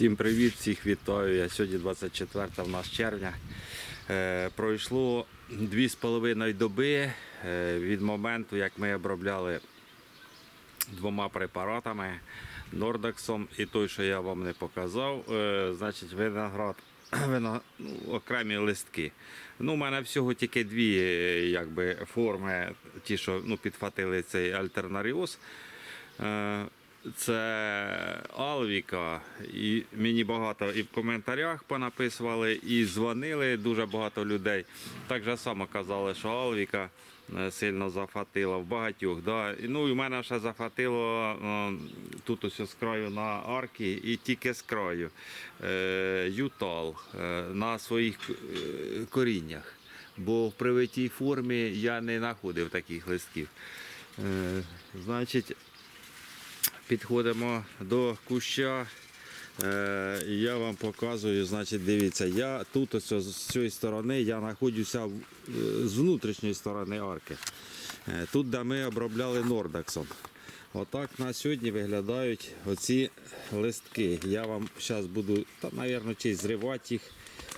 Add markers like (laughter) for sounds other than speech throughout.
Всім привіт, всіх вітаю. Я сьогодні 24 в нас червня. Е, пройшло 2,5 доби е, від моменту, як ми обробляли двома препаратами Нордексом і той, що я вам не показав, е, значить виноград. (clears throat) вино- ну, окремі листки. Ну, у мене всього тільки дві якби, форми, ті, що ну, підхватили цей альтернаріоз. Це Алвіка, і мені багато і в коментарях понаписували, і дзвонили дуже багато людей. Так же само казали, що Алвіка е, сильно зафатила в багатьох. Да. Ну і в мене ще зафатило е, тут ось з краю на арки і тільки з краю. Е, Ютал на своїх коріннях. Бо в привитій формі я не знаходив таких листків. Значить, підходимо до куща. Е, я вам показую, значить, дивіться, я тут ось з цієї сторони я знаходжуся е, з внутрішньої сторони арки. Е, Тут, де ми обробляли нордексом. Отак на сьогодні виглядають оці листки. Я вам зараз буду, та, мабуть, чи зривати їх,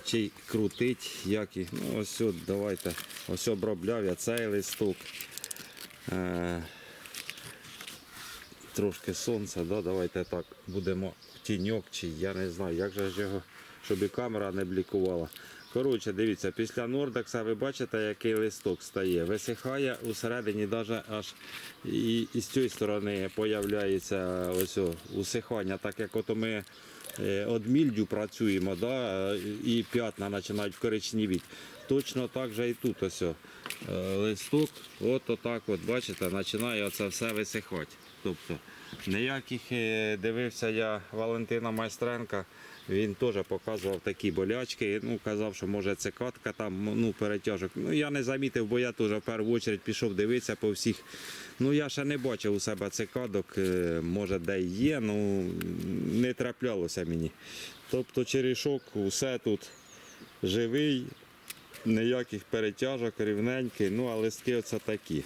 чи крутити, як їх. Ну, ось, от, давайте. Ось обробляв я цей листок. Трошки сонця, да? давайте так будемо тіньок, чи я не знаю, як же його, щоб і камера не блікувала. Коротше, дивіться, після Нордекса ви бачите, який листок стає. Висихає усередині, навіть аж і, і з цієї сторони появляється ось усихання, так як ото ми е, од мільдю працюємо, да, і п'ятна починають коричневіти. Точно так же і тут ось о, листок, от отак от, бачите, починає оце все висихати. Тобто ніяких е, дивився я Валентина Майстренка, він теж показував такі болячки. Ну, казав, що може це катка там, ну, перетяжок. Ну, я не замітив, бо я теж в першу чергу пішов дивитися по всіх. Ну, я ще не бачив у себе цикадок, е, може де є, ну не траплялося мені. Тобто черешок, усе тут живий, ніяких перетяжок, рівненький, ну а листки оце такі.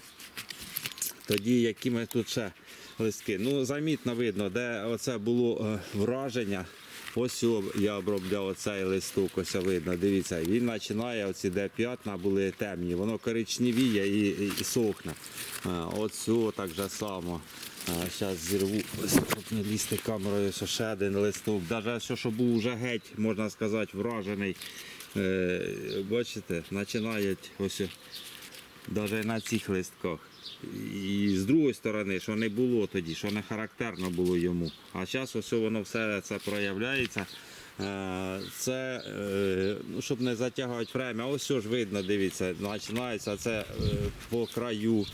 Тоді які ми тут ще листки. Ну, замітно видно, де оце було е, враження. Ось я обробляв оцей листок, ось видно. Дивіться, він починає, оці де п'ятна були темні, воно коричневіє і, і, і сохне. А, Оцю так же само. Зараз зірву, ось не лізти камерою, ось ще один листок. Навіть що був вже геть, можна сказати, вражений. Е, бачите, починають ось навіть на цих листках. І з другої сторони, що не було тоді, що не характерно було йому. А зараз ось воно все це проявляється. Е, Це, е, ну, щоб не затягувати время, ось ж видно, дивіться, починається це по краю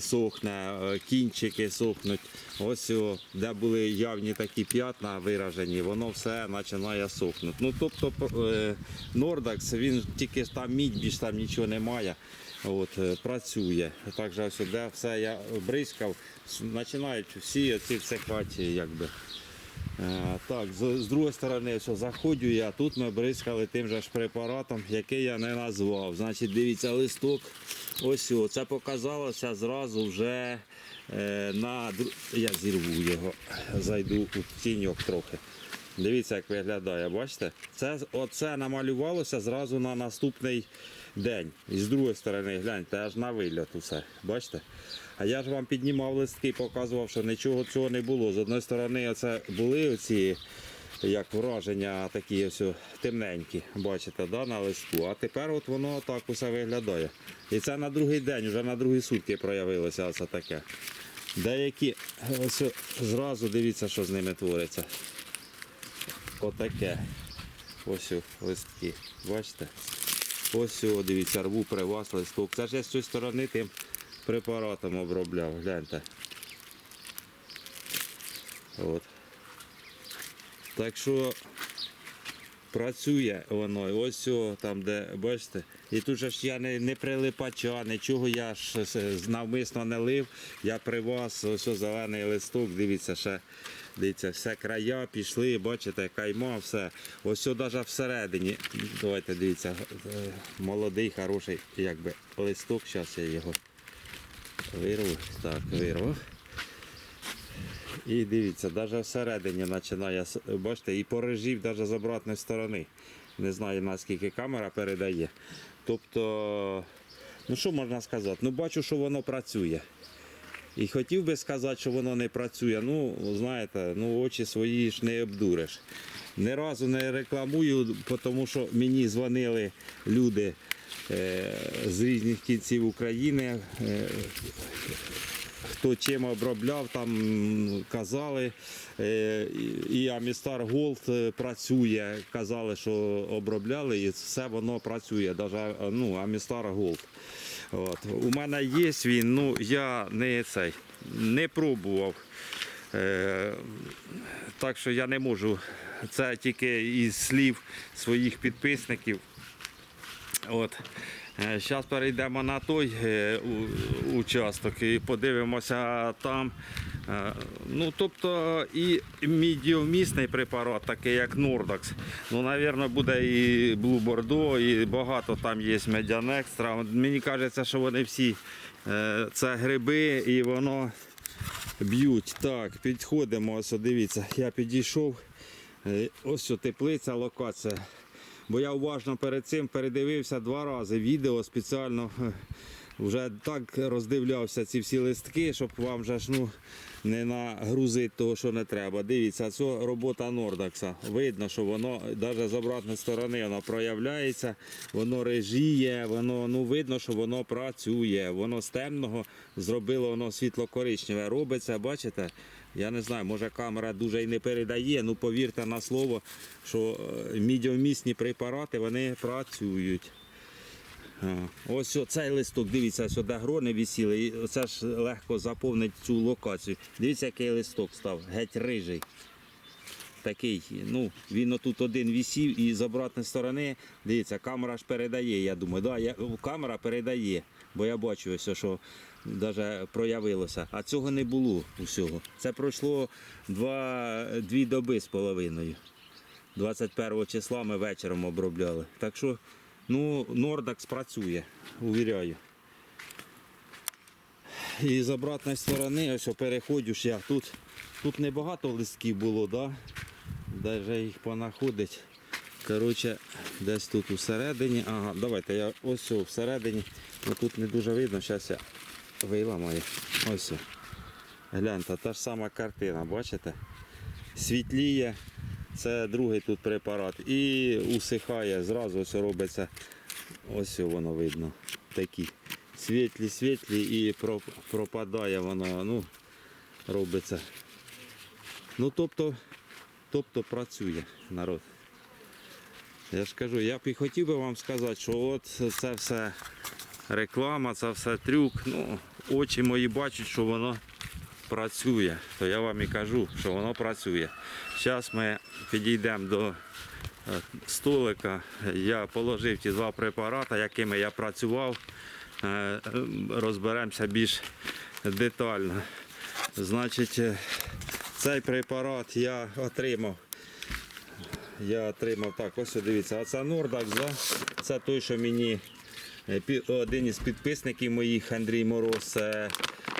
сохне, е, кінчики сохнуть. Ось, де були явні такі п'ятна виражені, воно все починає сохнути. Ну, тобто е, Нордакс, він тільки там мідь, більш там нічого немає. От, Працює. працює. Також ось де все я бризкав, починають всі ці всихаті, якби. Е, Так, з, з другої сторони, що заходжу я, тут ми бризкали тим же ж препаратом, який я не назвав. Значить, дивіться, листок. Ось о, це показалося зразу вже е, на я зірву його, зайду у тіньок трохи. Дивіться, як виглядає, бачите? Це, оце намалювалося зразу на наступний день. І з другої сторони, гляньте, аж на виліт усе. Бачите? А я ж вам піднімав листки показував, що нічого цього не було. З одної сторони, оце були оці як враження такі ось темненькі, бачите, да, на листку. А тепер от воно так усе виглядає. І це на другий день, вже на другі сутки проявилося оце таке. Деякі ось зразу дивіться, що з ними твориться. Отаке. Ось листки. Бачите? Ось о, дивіться, рву при вас листок. Це ж я з цієї сторони тим препаратом обробляв. Гляньте. От. Так що працює воно. Ось о, там, де бачите. І тут же ж я не, не прилипача, нічого я ж навмисно не лив. Я при вас ось зелений листок, дивіться, ще дивіться, все края пішли, бачите, кайма, все. Ось о, навіть всередині. Давайте дивіться, е, молодий, хороший, якби листок. Зараз я його вирву. Так, вирвав. І дивіться, навіть всередині починає, бачите, і порежів навіть з обратної сторони. Не знаю наскільки камера передає. Тобто, ну що можна сказати? Ну бачу, що воно працює. І хотів би сказати, що воно не працює. Ну, знаєте, ну очі свої ж не обдуриш. Ні разу не рекламую, тому що мені дзвонили люди е, з різних кінців України. Е, хто чим обробляв, там казали. Е, і- Амістар Голд працює. Казали, що обробляли, і все воно працює. Даже, ну, Амістар Голд. От. У мене є він, ну я не цей не пробував. Е, так що я не можу. Це тільки із слів своїх підписників. От. Зараз перейдемо на той е, участок і подивимося там. Е, Ну, тобто і мідіомісний препарат, такий як Нордакс. Ну, напевно, буде і Bordeaux, і багато там є. От Мені кажеться, що вони всі е, це гриби і воно б'ють. Так, підходимо. Ось, дивіться, я підійшов. Е, Ось теплиця, локація. Бо я уважно перед цим передивився два рази відео спеціально. Вже так роздивлявся ці всі листки, щоб вам же ж ну, не нагрузити того, що не треба. Дивіться, це робота Нордакса. Видно, що воно навіть з обратної сторони воно проявляється, воно режіє, воно ну видно, що воно працює. Воно з темного зробило воно світло-коричневе. Робиться, бачите? Я не знаю, може камера дуже і не передає, ну повірте на слово, що е, мідіомісні препарати вони працюють. Ось цей листок, дивіться, сюди грони висіли, і це ж легко заповнить цю локацію. Дивіться, який листок став, геть рижий. Такий, ну, він отут один висів і з обратної сторони, дивіться, камера ж передає, я думаю. Да, я, камера передає, бо я бачу ось, що навіть проявилося. А цього не було усього. Це пройшло два, дві доби з половиною. 21 числа ми вечором обробляли. Так що, ну, Нордакс працює, увіряю. І з обратної сторони, ось о, переходжу я. Тут, тут небагато листків було, да? Даже їх понаходить. Коротше, десь тут усередині. Ага, давайте я ось всередині. Ну, тут не дуже видно, зараз я виламаю. Ось. Гляньте, та ж сама картина, бачите? Світліє. Це другий тут препарат. І усихає, зразу ось робиться. Ось воно видно. Такі світлі, світлі і пропадає воно, ну, робиться. Ну, тобто, тобто працює народ. Я ж кажу, я б і хотів би вам сказати, що от це все реклама, це все трюк. Ну, очі мої бачать, що воно працює. То я вам і кажу, що воно працює. Зараз ми підійдемо до е, столика. Я положив ті два препарати, якими я працював. Е, Розберемося більш детально. Значить, е, цей препарат я отримав. Я отримав так, ось дивіться, а це Нордакс, да? це той, що мені один із підписників моїх, Андрій Мороз,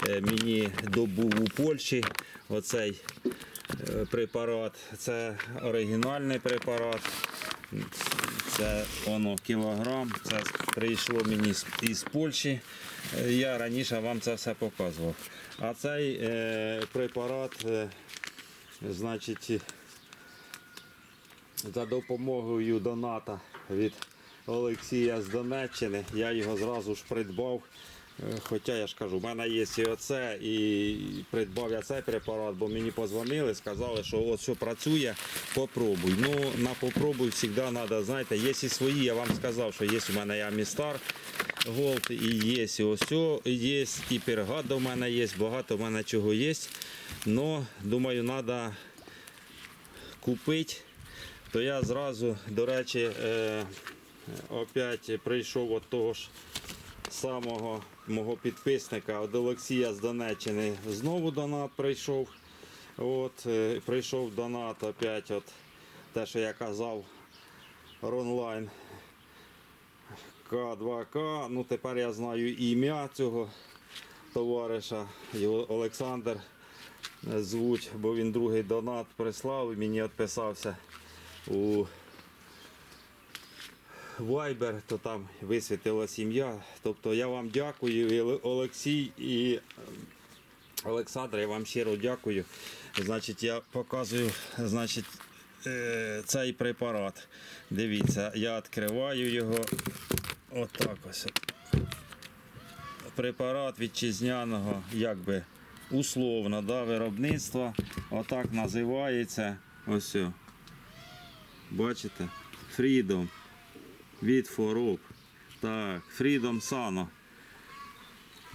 мені добув у Польщі оцей е, препарат. Це оригінальний препарат. Це воно кілограм. Це прийшло мені із Польщі. Е, Я раніше вам це все показував. А цей е, препарат, е, значить, за допомогою доната від Олексія з Донеччини. Я його зразу ж придбав. Хоча я ж кажу, в мене є і оце, і придбав я цей препарат, бо мені позвонили, сказали, що от що працює, попробуй. Ну, на попробуй завжди треба, знаєте, є і свої, я вам сказав, що є у мене і Амістар Голд, і є і ось, є, і пергада в мене є, багато в мене чого є. Ну, думаю, треба купити то я зразу, до речі, е, опять прийшов від того ж самого мого підписника, від Олексія з Донеччини. Знову донат прийшов. От, е, прийшов донат опять, от, те, що я казав, онлайн. К2К. Ну тепер я знаю ім'я цього товариша, його Олександр звуть, бо він другий донат прислав і мені відписався у Viber, то там висвітила сім'я. Тобто я вам дякую, і Олексій і Олександр, я вам щиро дякую. Значить, я показую значить, е, цей препарат. Дивіться, я відкриваю його. Отак ось. Препарат вітчизняного, якби условно, да, виробництва. Отак називається. Ось. Бачите? Freedom від хвороб. Так, Freedom Sano.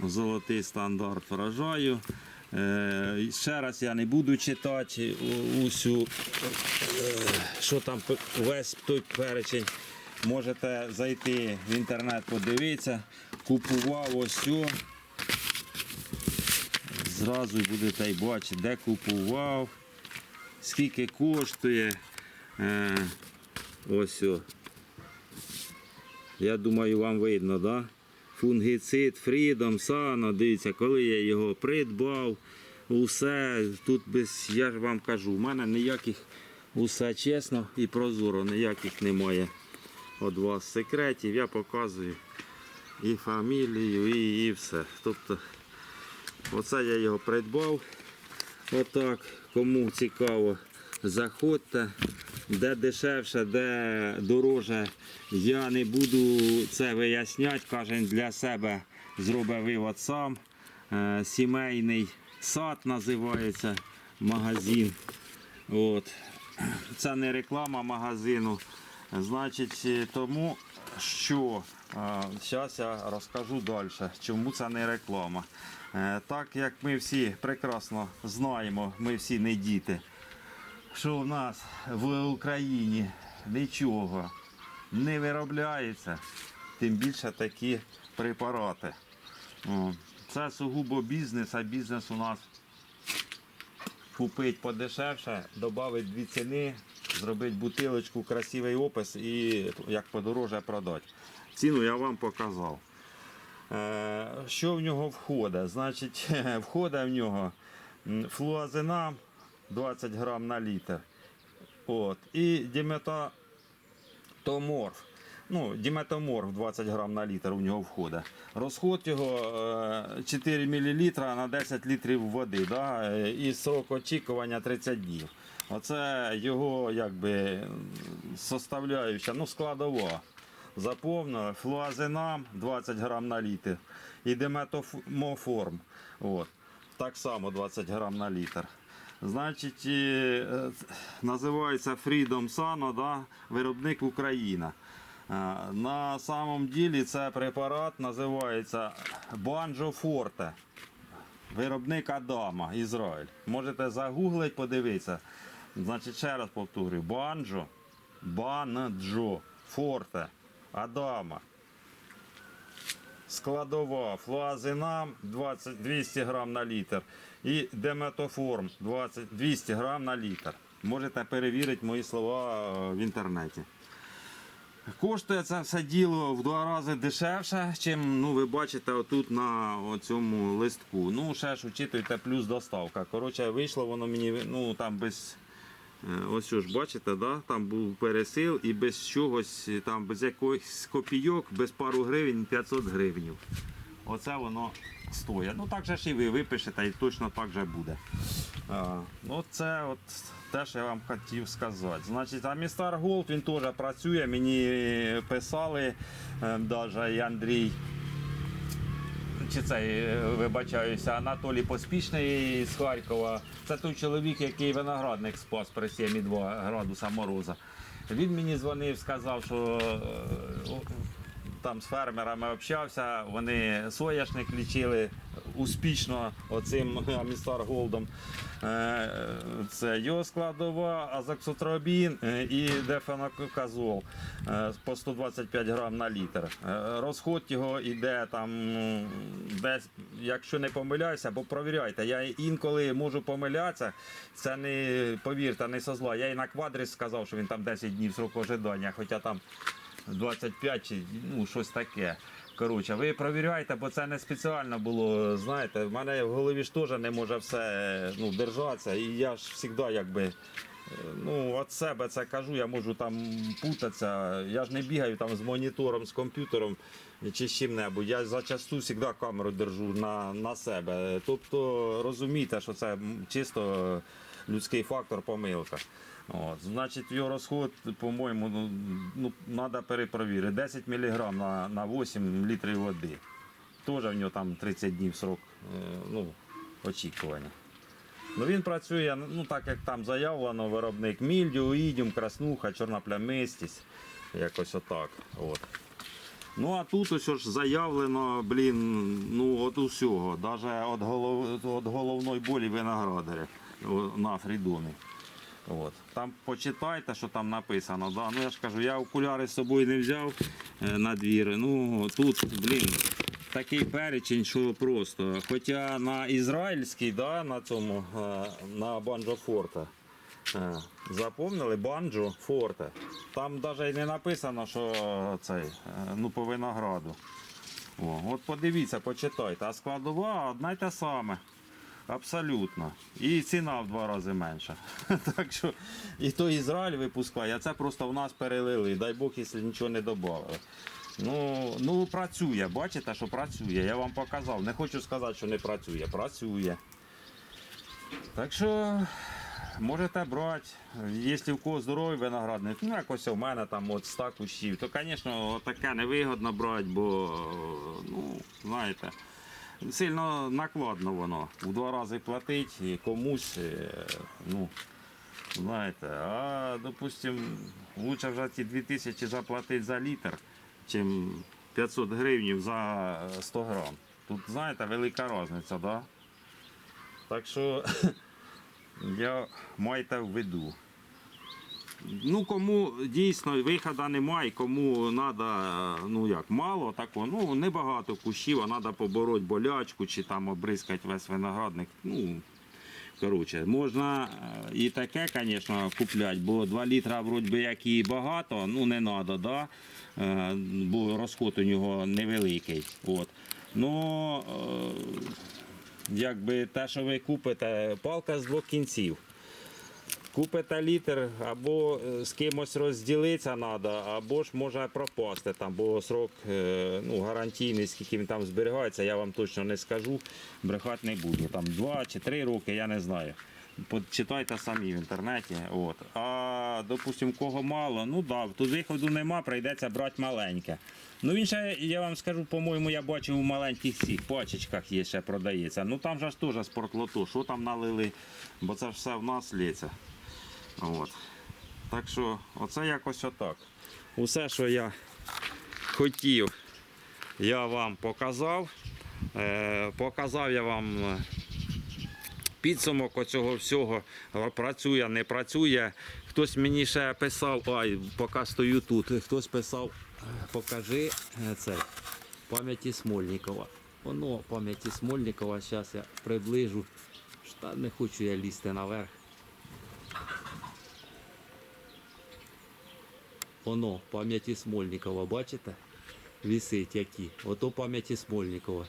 Золотий стандарт вражаю. Е, ще раз я не буду читати усю, е, що там весь той перечень. Можете зайти в інтернет, подивитися. Купував ось. Зразу будете й бачити, де купував, скільки коштує. Е, ось. о. Я думаю, вам видно, да? Фунгіцид, Фрідом, Сано. Дивіться, коли я його придбав, усе тут без, я ж вам кажу, у мене ніяких, усе чесно і прозоро, ніяких немає від вас секретів. Я показую і фамілію, і, і все. Тобто, оце я його придбав. Отак, кому цікаво, заходьте. Де дешевше, де дороже, я не буду це виясняти. Кожен для себе зробить вивод сам. Е, Сімейний сад називається магазин. От. Це не реклама магазину. Значить, е, тому що зараз я розкажу далі, чому це не реклама. Е, Так як ми всі прекрасно знаємо, ми всі не діти, що в нас в Україні нічого не виробляється, тим більше такі препарати. Це сугубо бізнес, а бізнес у нас купить подешевше, додати дві ціни, зробити бутилочку, красивий опис і як подороже продати. Ціну я вам показав. Е, Що в нього входить? Значить, (laughs) входить в нього м, флуазинам 20 грам на літр. От. І діметатоморф. Ну, діметоморф 20 грам на літр у нього входить. Розход його е, 4 мл на 10 літрів води. Да? е, І срок очікування 30 днів. Оце його якби составляюча, ну, складова. Заповнили флуазинам 20 грам на літр і деметомоформ. От. Так само 20 грам на літр. Значить, е, називається Freedom Sano, да? виробник Україна. Е, На самом ділі це препарат називається Banjo Forte. Виробник Адама, Ізраїль. Можете загуглити, подивитися. Значить, ще раз повторюю: Банджо, Банджо, Форте, Адама. Складова флуазинам 20, 200 грам на літр і деметоформ 20, 200 грам на літр. Можете перевірити мої слова е, в інтернеті. Коштує це все діло в два рази дешевше, чим ну, ви бачите отут на цьому листку. Ну, ще ж учитуйте, плюс доставка. Коротше, вийшло воно мені ну, там без. е, Ось ж бачите, да? там був пересил і без чогось, там без якихось копійок, без пару гривень 500 гривень. Оце воно стоїть. Ну так же ж і ви випишете, і точно так же буде. А, ну це от те, що я вам хотів сказати. Значить, Амістар Голд він теж працює. Мені писали навіть і Андрій. Чи цей, е, вибачаюся, Анатолій Поспішний з Харкова. Це той чоловік, який виноградник спас при 7,2 градуса мороза. Він мені дзвонив, сказав, що е, там з фермерами общався, вони соняшник лічили успішно оцим (laughs) Амістар Голдом. Е, Це його складова, азоксотробін е, і дефенококазол е, по 125 грам на літр. Розход його йде там ну, десь, якщо не помиляюся, бо провіряйте. Я інколи можу помилятися. Це не повірте, не со зла. Я і на квадрис сказав, що він там 10 днів срок ожидання, хоча там 25 чи ну, щось таке. Коротше, ви провіряйте, бо це не спеціально було. Знаєте, в мене в голові ж теж не може все ну, держатися. І я ж завжди якби. е, Ну, від себе це кажу, я можу там путатися. Я ж не бігаю там з монітором, з комп'ютером чи з чим-небудь. Я зачасту завжди камеру держу на, на себе. Тобто розумійте, що це чисто людський фактор, помилка. От, значить, його розход, по-моєму, ну, ну, треба перепровірити. 10 мг на, на 8 літрів води. Теж в нього там 30 днів срок е, ну, очікування. Ну, він працює, ну так як там заявлено, виробник мільдю, ідіум, краснуха, чорна плямистість. Якось отак. От. Ну а тут ось ж заявлено, блін, ну от усього, навіть від, голов, головної болі виноградаря на фрідомі. От. Там почитайте, що там написано. Да? Ну я ж кажу, я окуляри з собою не взяв е, на двір. Ну тут, блін, такий перечень, що просто. Хоча на ізраїльський, да, на цьому, е, на Банджо Форте. е, Запомнили Банджо Форте. Там навіть не написано, що цей, ну, по винограду. О, от подивіться, почитайте. А складова одна й та саме. Абсолютно. І ціна в два рази менша. (laughs) Так що і то Ізраїль випускає, а це просто в нас перелили. Дай Бог, якщо нічого не додали. Ну, ну працює, бачите, що працює. Я вам показав. Не хочу сказати, що не працює. Працює. Так що можете брати, якщо в кого здоровий виноградник, ну якось у мене там от 100 кущів, то, звісно, таке невигодно брати, бо, ну, знаєте, сильно накладно воно. У два рази платить і комусь, е, ну, знаєте, а, допустим, лучше вже ці 2000 заплатити за літр, чим 500 гривень за 100 грам. Тут, знаєте, велика різниця, да? Так що (laughs) я майте в виду. Ну, кому дійсно виходу немає, кому треба, ну мало такого, ну небагато кущів, а треба побороти болячку чи там обризкати весь виноградник. Ну, коротше, можна е, і таке, звісно, купляти, бо 2 літра вроді би як і багато, ну не треба, да? Е, бо розход у нього невеликий. От. Ну, е, якби те, що ви купите, палка з двох кінців. Купите літр, або е, з кимось розділитися треба, або ж може пропасти там, бо срок е, ну, гарантійний, скільки він там зберігається, я вам точно не скажу. Брехати не буду. Там 2 чи 3 роки, я не знаю. Почитайте самі в інтернеті. От. А допустимо, кого мало, ну да, тут виходу нема, прийдеться брати маленьке. Ну він ще, я вам скажу, по-моєму, я бачив у маленьких цих пачечках є ще продається. Ну там же ж теж спортлото, що там налили, бо це ж все в нас лється. От. Так що, оце якось отак. Усе, що я хотів, я вам показав. Е, показав я вам е, підсумок оцього всього. Працює, не працює. Хтось мені ще писав, ай, поки стою тут, хтось писав, е, покажи е, це пам'яті Смольникова. Воно пам'яті Смольникова, зараз я приближу. Та не хочу я лізти наверх. Воно, пам'яті Смольникова, бачите? Вісить які. Ото пам'яті Смольникова.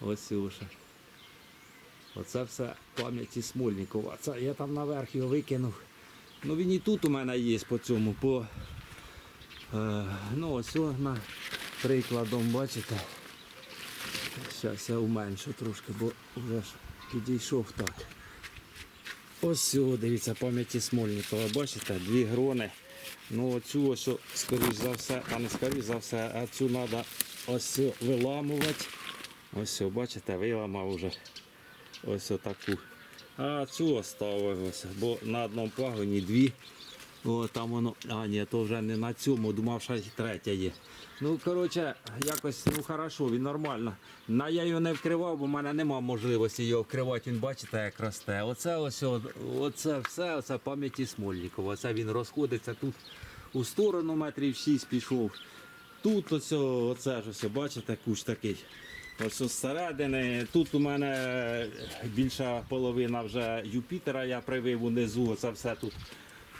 Ось. Оце все пам'яті Смольникова. Це я там наверх його викинув. Ну він і тут у мене є по цьому. По, е, ну ось на прикладом, бачите. Зараз я уменшу трошки, бо вже ж підійшов так. Ось дивіться, пам'яті Смольникова, бачите, дві грони. Ну оцю ось, скоріш за все, а не скоріш за все, а цю треба ось виламувати. Ось, бачите, виламав вже ось отаку. А цю оставив ось, бо на одному пагоні дві. О, там воно. А, ні, то вже не на цьому, думав, що третя є. Ну, коротше, якось ну хорошо, він нормально. На я його не вкривав, бо в мене нема можливості його вкривати. Він бачите, як росте. Оце ось, оце все, оце пам'яті Смольникова. Оце він розходиться тут у сторону метрів 6 пішов. Тут ось, оце ж ось, бачите, кущ такий. Ось зсередини. Тут у мене більша половина вже Юпітера я привив унизу. Це все тут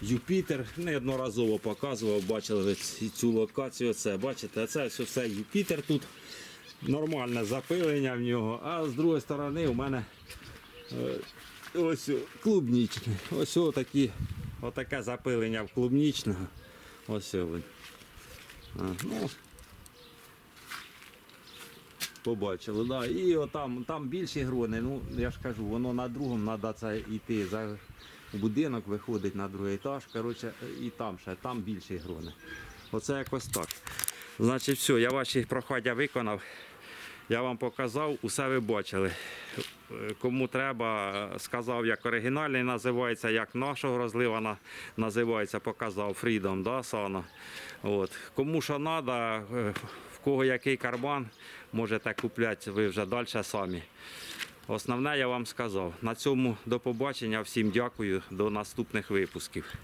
Юпітер. Неодноразово показував, бачили цю локацію. Це бачите, це все, все Юпітер тут. Нормальне запилення в нього. А з другої сторони у мене е, ось клубнічне. Ось отакі, отаке запилення в клубнічного. Ось він. Ну, побачили, да. І отам, там більші грони, ну я ж кажу, воно на другому треба йти будинок, виходить на другий етаж. Коротше, і там ще, там більші грони. Оце якось так. Значить, все, я ваші прохання виконав. Я вам показав, усе ви бачили. Кому треба, сказав, як оригінальний називається, як нашого розлива називається, показав Freedom, да, Сана. От. Кому що треба, в кого який карман, можете купляти ви вже далі самі. Основне я вам сказав. На цьому до побачення. Всім дякую. До наступних випусків.